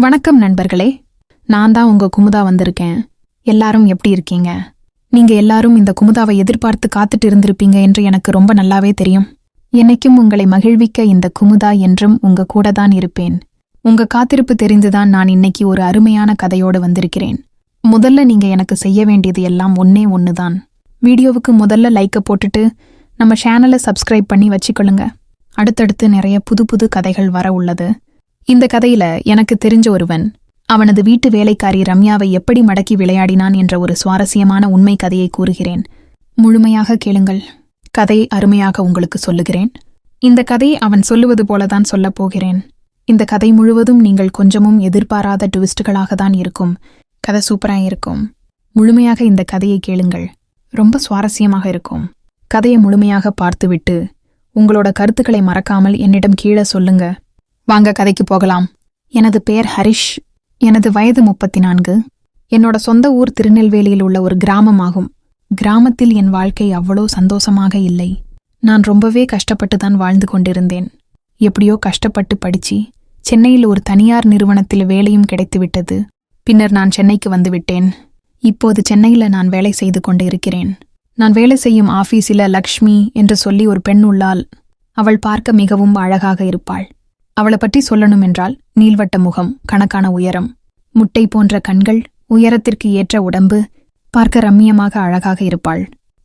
வணக்கம் நண்பர்களே. நான் தான் உங்க குமுதா வந்திருக்கேன். எல்லாரும் எப்படி இருக்கீங்க? நீங்க எல்லாரும் இந்த குமுதாவை எதிர்பார்த்து காத்துட்டு இருந்திருப்பீங்க என்று எனக்கு ரொம்ப நல்லாவே தெரியும். என்னைக்கும் உங்களை மகிழ்விக்க இந்த குமுதா என்றும் உங்க கூட தான் இருப்பேன். உங்க காத்திருப்பு தெரிந்துதான் நான் இன்னைக்கு ஒரு அருமையான கதையோடு வந்திருக்கிறேன். முதல்ல நீங்க எனக்கு செய்ய வேண்டியது எல்லாம் ஒன்னே ஒன்னுதான் வீடியோவுக்கு முதல்ல லைக்கை போட்டுட்டு நம்ம சேனலை சப்ஸ்கிரைப் பண்ணி வச்சுக்கொள்ளுங்க. அடுத்தடுத்து நிறைய புது புது கதைகள் வர உள்ளது. இந்த கதையில எனக்கு தெரிஞ்ச ஒருவன் அவனது வீட்டு வேலைக்காரி ரம்யாவை எப்படி மடக்கி விளையாடினான் என்ற ஒரு சுவாரஸ்யமான உண்மை கதையை கூறுகிறேன். முழுமையாக கேளுங்கள். கதையை அருமையாக உங்களுக்கு சொல்லுகிறேன். இந்த கதையை அவன் சொல்லுவது போலதான் சொல்லப் போகிறேன். இந்த கதை முழுவதும் நீங்கள் கொஞ்சமும் எதிர்பாராத டுவிஸ்டுகளாக தான் இருக்கும். கதை சூப்பரா இருக்கும். முழுமையாக இந்த கதையை கேளுங்கள். ரொம்ப சுவாரஸ்யமாக இருக்கும். கதையை முழுமையாக பார்த்துவிட்டு உங்களோட கருத்துக்களை மறக்காமல் என்னிடம் கீழே சொல்லுங்க. வாங்க கதைக்கு போகலாம். எனது பெயர் ஹரிஷ். எனது வயது முப்பத்தி நான்கு என்னோட சொந்த ஊர் திருநெல்வேலியில் உள்ள ஒரு கிராமமாகும். கிராமத்தில் என் வாழ்க்கை அவ்வளோ சந்தோஷமாக இல்லை. நான் ரொம்பவே கஷ்டப்பட்டு தான் வாழ்ந்து கொண்டிருந்தேன். எப்படியோ கஷ்டப்பட்டு படிச்சு சென்னையில் ஒரு தனியார் நிறுவனத்தில் வேலையும் கிடைத்துவிட்டது. பின்னர் நான் சென்னைக்கு வந்துவிட்டேன் இப்போது சென்னையில நான் வேலை செய்து கொண்டு இருக்கிறேன் நான் வேலை செய்யும் ஆபீஸில லக்ஷ்மி என்று சொல்லி ஒரு பெண் உள்ளால் அவள் பார்க்க மிகவும் அழகாக இருப்பாள். அவளை பற்றி சொல்லணும் என்றால் நீள்வட்ட முகம் கணக்கான உயரம் முட்டை போன்ற கண்கள் உயரத்திற்கு ஏற்ற உடம்பு பார்க்க ரம்மியமாக அழகாக இருப்பாள்.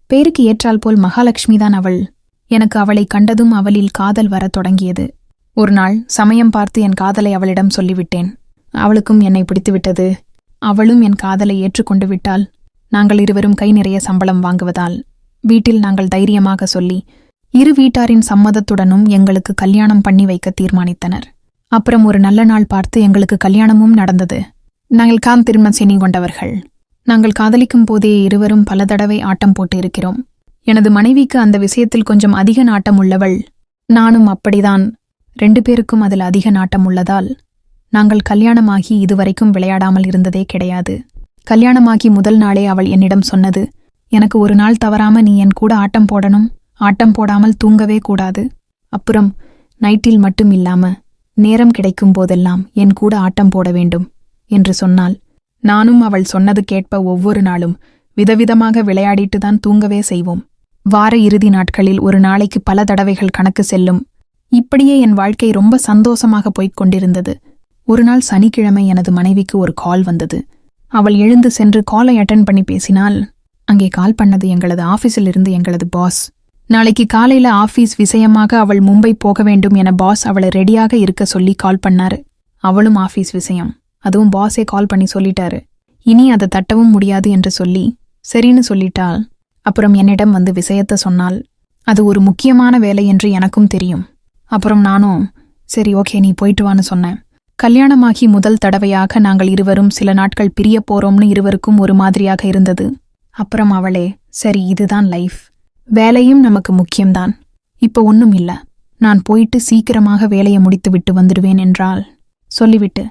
பேருக்கு ஏற்றால் போல் மகாலட்சுமிதான் அவள். எனக்கு அவளை கண்டதும் அவளில் காதல் வரத் தொடங்கியது. ஒரு நாள் சமயம் பார்த்து என் காதலை அவளிடம் சொல்லிவிட்டேன். அவளுக்கும் என்னை பிடித்துவிட்டது. அவளும் என் காதலை ஏற்றுக்கொண்டு விட்டால் நாங்கள் இருவரும் கை நிறைய சம்பளம் வாங்குவதால் வீட்டில் நாங்கள் தைரியமாக சொல்லி இரு வீட்டாரின் சம்மதத்துடனும் எங்களுக்கு கல்யாணம் பண்ணி வைக்க தீர்மானித்தனர். அப்புறம் ஒரு நல்ல நாள் பார்த்து எங்களுக்கு கல்யாணமும் நடந்தது. நாங்கள் காம் திருமண செனி கொண்டவர்கள். நாங்கள் காதலிக்கும் போதே இருவரும் பல தடவை ஆட்டம் போட்டு இருக்கிறோம் எனது மனைவிக்கு அந்த விஷயத்தில் கொஞ்சம் அதிக நாட்டம் உள்ளவள். நானும் அப்படிதான். ரெண்டு பேருக்கும் அதில் அதிக நாட்டம் உள்ளதால் நாங்கள் கல்யாணமாகி இதுவரைக்கும் விளையாடாமல் இருந்ததே கிடையாது. கல்யாணமாகி முதல் நாளே அவள் என்னிடம் சொன்னது எனக்கு ஒரு நாள் தவறாம நீ என் கூட ஆட்டம் போடணும். ஆட்டம் போடாமல் தூங்கவே கூடாது. அப்புறம் நைட்டில் மட்டும் இல்லாம நேரம் கிடைக்கும் போதெல்லாம் என் கூட ஆட்டம் போட வேண்டும் என்று சொன்னாள். நானும் அவள் சொன்னது கேட்ப ஒவ்வொரு நாளும் விதவிதமாக விளையாடிட்டு தான் தூங்கவே செய்வோம். வார இறுதி நாட்களில் ஒரு நாளைக்கு பல தடவைகள் கணக்கு செல்லும். இப்படியே என் வாழ்க்கை ரொம்ப சந்தோஷமாக போய்க் கொண்டிருந்தது. ஒரு நாள் சனிக்கிழமை எனது மனைவிக்கு ஒரு கால் வந்தது. அவள் எழுந்து சென்று காலை அட்டன் பண்ணி பேசினால் அங்கே கால் பண்ணது எங்களது ஆபீஸில் இருந்து எங்களது பாஸ். நாளைக்கு காலையில ஆபீஸ் விஷயமாக அவள் மும்பை போக வேண்டும் என பாஸ் அவளை ரெடியாக இருக்க சொல்லி கால் பண்ணாரு. அவளும் ஆபீஸ் விஷயம். அதுவும் பாஸே கால் பண்ணி சொல்லிட்டாரு. இனி அதை தட்டவும் முடியாது என்று சொல்லி சரின்னு சொல்லிட்டாள். அப்புறம் என்னிடம் வந்து விஷயத்த சொன்னாள். அது ஒரு முக்கியமான வேலை என்று எனக்கும் தெரியும். அப்புறம் நானும் சரி ஓகே நீ போயிட்டு வான்னு சொன்னேன். கல்யாணமாகி முதல் தடவையாக நாங்கள் இருவரும் சில நாட்கள் பிரிய போறோம்னு இருவருக்கும் ஒரு மாதிரியாக இருந்தது. அப்புறம் அவளே சரி இதுதான் லைஃப். வேலையும் நமக்கு முக்கியம்தான். இப்ப ஒண்ணும் இல்ல. நான் போயிட்டு சீக்கிரமாக வேலையை முடித்து விட்டு வந்துடுவேன் என்றாள். சொல்லிவிட்டு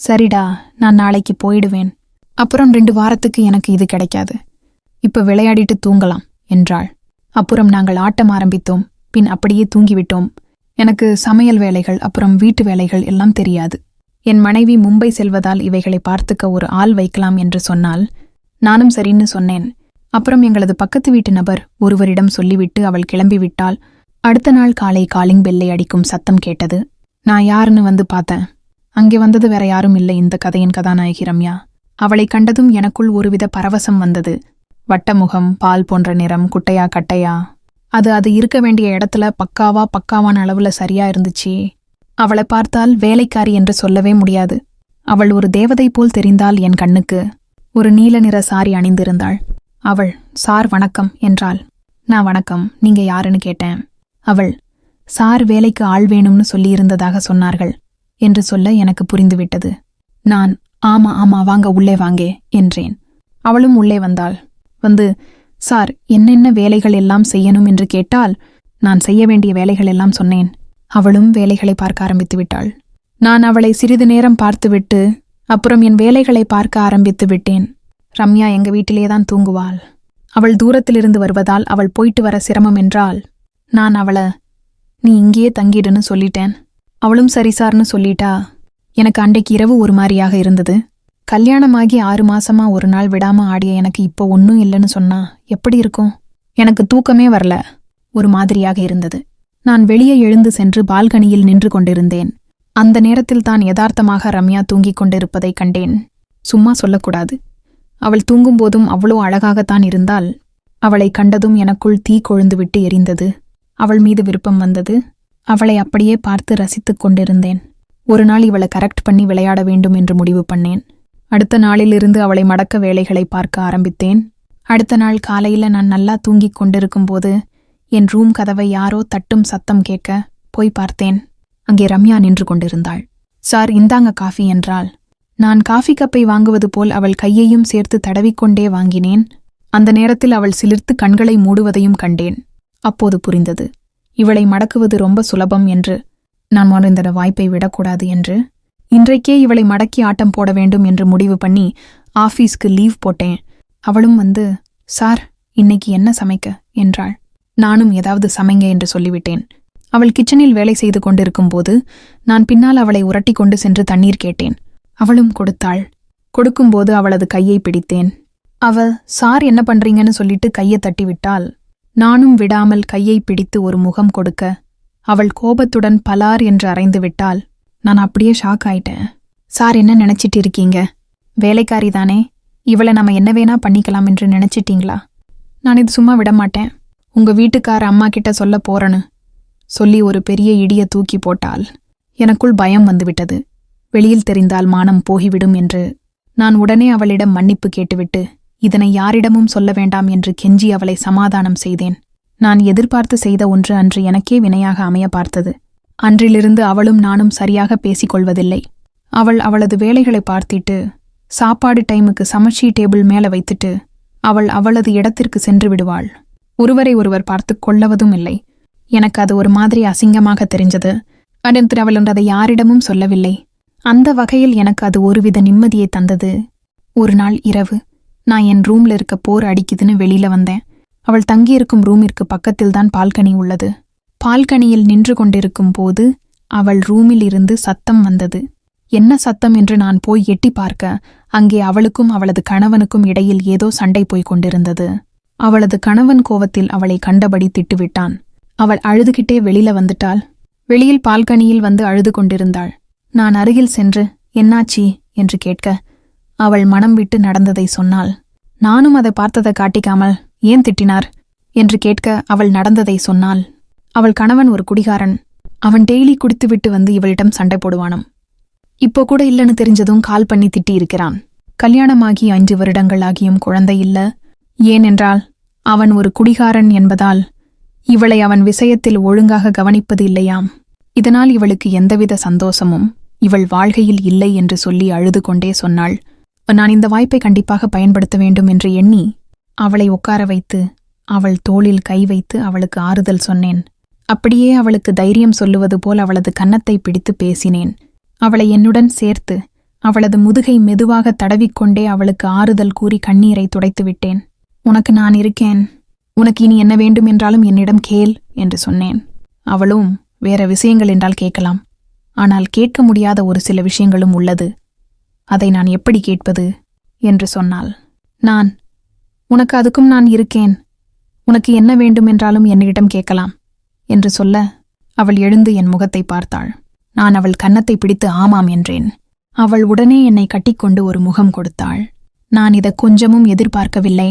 சரிடா நான் நாளைக்கு போயிடுவேன். அப்புறம் ரெண்டு வாரத்துக்கு எனக்கு இது கிடைக்காது. இப்ப விளையாடிட்டு தூங்கலாம் என்றாள். அப்புறம் நாங்கள் ஆட்டம் ஆரம்பித்தோம். பின் அப்படியே தூங்கிவிட்டோம். எனக்கு சமையல் வேலைகள் அப்புறம் வீட்டு வேலைகள் எல்லாம் தெரியாது. என் மனைவி மும்பை செல்வதால் இவைகளை பார்த்துக்க ஒரு ஆள் வைக்கலாம் என்று சொன்னால் நானும் சரின்னு சொன்னேன். அப்புறம் எங்களது பக்கத்து வீட்டு நபர் ஒருவரிடம் சொல்லிவிட்டு அவள் கிளம்பிவிட்டால் அடுத்த நாள் காலை காலிங் பெல்லை அடிக்கும் சத்தம் கேட்டது. நான் யாருன்னு வந்து பார்த்தேன். அங்கே வந்தது வேற யாரும் இல்லை. இந்த கதையின் கதாநாயகி ரம்யா. அவளை கண்டதும் எனக்குள் ஒருவித பரவசம் வந்தது. வட்டமுகம் பால் போன்ற நிறம் குட்டையா கட்டையா. அது அது இருக்க வேண்டிய இடத்துல பக்காவா பக்காவான அளவுல சரியா இருந்துச்சு. அவளை பார்த்தால் வேலைக்காரி என்று சொல்லவே முடியாது. அவள் ஒரு தேவதை போல் தெரிந்தால் என் கண்ணுக்கு. ஒரு நீல நிற சாரி அணிந்திருந்தாள். அவள் சார் வணக்கம் என்றாள். நான் வணக்கம். நீங்க யாருன்னு கேட்டேன். அவள் சார் வேலைக்கு ஆள் வேணும்னு சொல்லியிருந்ததாக சொன்னார்கள் என்று சொல்ல எனக்கு புரிந்துவிட்டது. நான் ஆமா ஆமா வாங்க உள்ளே வாங்கே என்றேன். அவளும் உள்ளே வந்தாள். வந்து சார் என்னென்ன வேலைகள் எல்லாம் செய்யணும் என்று கேட்டால் நான் செய்ய வேண்டிய வேலைகள் எல்லாம் சொன்னேன். அவளும் வேலைகளை பார்க்க ஆரம்பித்து விட்டாள். நான் அவளை சிறிது நேரம் பார்த்துவிட்டு அப்புறம் என் வேலைகளை பார்க்க ஆரம்பித்து விட்டேன். ரம்யா எங்க வீட்டிலே தான் தூங்குவாள். அவள் தூரத்திலிருந்து வருவதால் அவள் போயிட்டு வர சிரமம் என்றால் நான் அவளை நீ இங்கேயே தங்கிடுன்னு சொல்லிட்டேன். அவளும் சரி சார்னு சொல்லிட்டா? எனக்கு அன்றைக்கு இரவு ஒரு மாதிரியாக இருந்தது. கல்யாணமாகி ஆறு மாசமா ஒரு நாள் விடாம ஆடிய எனக்கு இப்போ ஒன்னும் இல்லைன்னு சொன்னா எப்படி இருக்கும்? எனக்கு தூக்கமே வரல. ஒரு மாதிரியாக இருந்தது. நான் வெளியே எழுந்து சென்று பால்கனியில் நின்று கொண்டிருந்தேன். அந்த நேரத்தில் தான் யதார்த்தமாக ரம்யா தூங்கிக் கொண்டிருப்பதைக் கண்டேன். சும்மா சொல்லக்கூடாது. அவள் தூங்கும்போதும் அவ்வளோ அழகாகத்தான் இருந்தால் அவளை கண்டதும் எனக்குள் தீ கொழுந்துவிட்டு எரிந்தது. அவள் மீது விருப்பம் வந்தது. அவளை அப்படியே பார்த்து ரசித்துக் கொண்டிருந்தேன். ஒரு நாள் இவளை கரெக்ட் பண்ணி விளையாட வேண்டும் என்று முடிவு பண்ணேன். அடுத்த நாளிலிருந்து அவளை மடக்க வேலைகளை பார்க்க ஆரம்பித்தேன். அடுத்த நாள் காலையில நான் நல்லா தூங்கிக் கொண்டிருக்கும்போது என் ரூம் கதவை யாரோ தட்டும் சத்தம் கேட்க போய் பார்த்தேன். அங்கே ரம்யா நின்று கொண்டிருந்தாள். சார் இந்தாங்க காஃபி என்றாள். நான் காஃபி கப்பை வாங்குவது போல் அவள் கையையும் சேர்த்து தடவிக்கொண்டே வாங்கினேன். அந்த நேரத்தில் அவள் சிலிர்த்து கண்களை மூடுவதையும் கண்டேன். அப்போது புரிந்தது. இவளை மடக்குவது ரொம்ப சுலபம் என்று நான் மறைந்தட வாய்ப்பை விடக்கூடாது என்று. இன்றைக்கே இவளை மடக்கி ஆட்டம் போட வேண்டும் என்று முடிவு பண்ணி ஆஃபீஸ்க்கு லீவ் போட்டேன். அவளும் வந்து சார் இன்னைக்கு என்ன சமைக்க? என்றாள். நானும் ஏதாவது சமைங்க என்று சொல்லிவிட்டேன். அவள் கிச்சனில் வேலை செய்து கொண்டிருக்கும்போது நான் பின்னால் அவளை உரட்டி கொண்டு சென்று தண்ணீர் கேட்டேன். அவளும் கொடுத்தாள். கொடுக்கும்போது அவளது கையை பிடித்தேன். அவ சார் என்ன பண்றீங்கன்னு சொல்லிட்டு கையை தட்டிவிட்டால் நானும் விடாமல் கையை பிடித்து ஒரு முகம் கொடுக்க அவள் கோபத்துடன் பலார் என்று அறைந்து விட்டால் நான் அப்படியே ஷாக் ஆயிட்டேன். சார் என்ன நினைச்சிட்டு இருக்கீங்க? வேலைக்காரி தானே. இவளை நம்ம என்ன வேணா பண்ணிக்கலாம் என்று நினைச்சிட்டீங்களா? நான் இது சும்மா விட மாட்டேன் உங்க வீட்டுக்கார அம்மா கிட்ட சொல்ல போறேன்னு சொல்லி ஒரு பெரிய இடிய தூக்கி போட்டால் எனக்குள் பயம் வந்துவிட்டது. வெளியில் தெரிந்தால் மானம் போகிவிடும் என்று. நான் உடனே அவளிடம் மன்னிப்பு கேட்டுவிட்டு இதனை யாரிடமும் சொல்ல வேண்டாம் என்று கெஞ்சி அவளை சமாதானம் செய்தேன். நான் எதிர்பார்த்து செய்த ஒன்று அன்று எனக்கே வினையாக அமைய பார்த்தது. அன்றிலிருந்து அவளும் நானும் சரியாக பேசிக் கொள்வதில்லை அவள் அவளது வேலைகளை பார்த்திட்டு சாப்பாடு டைமுக்கு சமச்சி டேபிள் மேல வைத்துட்டு அவள் அவளது இடத்திற்கு சென்று விடுவாள். ஒருவரை ஒருவர் பார்த்து கொள்ளவதும் இல்லை. எனக்கு அது ஒரு மாதிரி அசிங்கமாக தெரிஞ்சது. அதன் அவள் என்றதை யாரிடமும் சொல்லவில்லை. அந்த வகையில் எனக்கு அது ஒருவித நிம்மதியை தந்தது. ஒரு நாள் இரவு நான் என் ரூம்ல இருக்க போர் அடிக்குதுன்னு வெளியில வந்தேன். அவள் தங்கியிருக்கும் ரூமிற்கு பக்கத்தில்தான் பால்கனி உள்ளது. பால்கனியில் நின்று கொண்டிருக்கும் போது அவள் ரூமில் இருந்து சத்தம் வந்தது. என்ன சத்தம் என்று நான் போய் எட்டி பார்க்க அங்கே அவளுக்கும் அவளது கணவனுக்கும் இடையில் ஏதோ சண்டை போய்க் கொண்டிருந்தது. அவளது கணவன் கோவத்தில் அவளை கண்டபடி திட்டுவிட்டான். அவள் அழுதுகிட்டே வெளியில வந்துட்டாள். வெளியில் பால்கனியில் வந்து அழுது கொண்டிருந்தாள். நான் அருகில் சென்று என்னாச்சி? என்று கேட்க அவள் மனம் விட்டு நடந்ததை சொன்னாள். நானும் அதை பார்த்ததை காட்டிக்காமல் ஏன் திட்டினார்? என்று கேட்க அவள் நடந்ததை சொன்னாள். அவள் கணவன் ஒரு குடிகாரன். அவன் டெய்லி குடித்துவிட்டு வந்து இவளிடம் சண்டை போடுவானாம். இப்போ கூட இல்லைன்னு தெரிஞ்சதும் கால் பண்ணி திட்டி இருக்கிறான். கல்யாணமாகி அஞ்சு வருடங்கள் ஆகியும் குழந்தை இல்ல. ஏனென்றால் அவன் ஒரு குடிகாரன் என்பதால் இவளை அவன் விஷயத்தில் ஒழுங்காக கவனிப்பது இல்லையாம். இதனால் இவளுக்கு எந்தவித சந்தோஷமும் இவள் வாழ்கையில் இல்லை என்று சொல்லி அழுது கொண்டே சொன்னாள். நான் இந்த வாய்ப்பை கண்டிப்பாக பயன்படுத்த வேண்டும் என்று எண்ணி அவளை உட்கார வைத்து அவள் தோளில் கை வைத்து அவளுக்கு ஆறுதல் சொன்னேன். அப்படியே அவளுக்கு தைரியம் சொல்லுவது போல் அவளது கன்னத்தை பிடித்து பேசினேன். அவளை என்னுடன் சேர்த்து அவளது முதுகை மெதுவாக தடவிக்கொண்டே அவளுக்கு ஆறுதல் கூறி கண்ணீரை துடைத்து விட்டேன். உனக்கு நான் இருக்கேன். உனக்கு இனி என்ன வேண்டும் என்றாலும் என்னிடம் கேள் என்று சொன்னேன். அவளும் வேற விஷயங்கள் என்றால் கேட்கலாம். ஆனால் கேட்க முடியாத ஒரு சில விஷயங்களும் உள்ளது. அதை நான் எப்படி கேட்பது? என்று சொன்னாள். நான் உனக்கு அதுக்கும் நான் இருக்கேன். உனக்கு என்ன வேண்டும் என்றாலும் என்னிடம் கேட்கலாம் என்று சொல்ல அவள் எழுந்து என் முகத்தை பார்த்தாள். நான் அவள் கன்னத்தை பிடித்து ஆமாம் என்றேன். அவள் உடனே என்னை கட்டிக்கொண்டு ஒரு முகம் கொடுத்தாள். நான் இதை கொஞ்சமும் எதிர்பார்க்கவில்லை.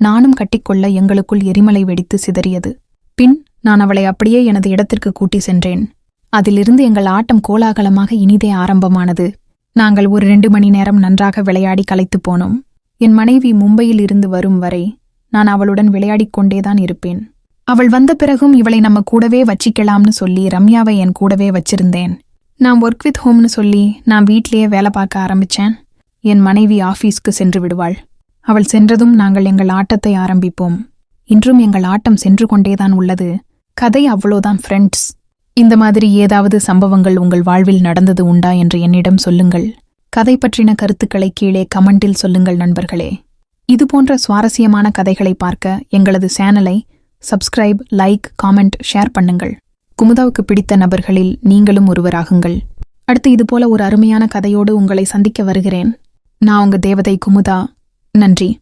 நானும் கட்டிக்கொள்ள எங்களுக்குள் எரிமலை வெடித்து சிதறியது. பின் நான் அவளை அப்படியே எனது இடத்திற்கு கூட்டி சென்றேன். அதிலிருந்து எங்கள் ஆட்டம் கோலாகலமாக இனிதே ஆரம்பமானது. நாங்கள் ஒரு ரெண்டு மணி நேரம் நன்றாக விளையாடி களைத்துப் போனோம். என் மனைவி மும்பையில் இருந்து வரும் வரை நான் அவளுடன் விளையாடிக் கொண்டேதான் இருப்பேன். அவள் வந்த பிறகும் இவளை நம்ம கூடவே வச்சிக்கலாம்னு சொல்லி ரம்யாவை என் கூடவே வச்சிருந்தேன். நான் ஒர்க் வித் ஹோம்னு சொல்லி நான் வீட்லேயே வேலை பார்க்க ஆரம்பிச்சேன். என் மனைவி ஆஃபீஸ்க்கு சென்று விடுவாள். அவள் சென்றதும் நாங்கள் எங்கள் ஆட்டத்தை ஆரம்பிப்போம். இன்றும் எங்கள் ஆட்டம் சென்று கொண்டேதான் உள்ளது. கதை அவ்வளோதான் ஃப்ரெண்ட்ஸ் இந்த மாதிரி ஏதாவது சம்பவங்கள் உங்கள் வாழ்வில் நடந்தது உண்டா என்று என்னிடம் சொல்லுங்கள். கதை பற்றின கருத்துக்களை கீழே கமெண்டில் சொல்லுங்கள் நண்பர்களே. இதுபோன்ற சுவாரஸ்யமான கதைகளை பார்க்க எங்களது சேனலை சப்ஸ்கிரைப் லைக் காமெண்ட் ஷேர் பண்ணுங்கள். குமுதாவுக்கு பிடித்த நபர்களில் நீங்களும் ஒருவராகுங்கள். அடுத்து இது போல ஒரு அருமையான கதையோடு உங்களை சந்திக்க வருகிறேன். நான் உங்க தேவதை குமுதா. நன்றி.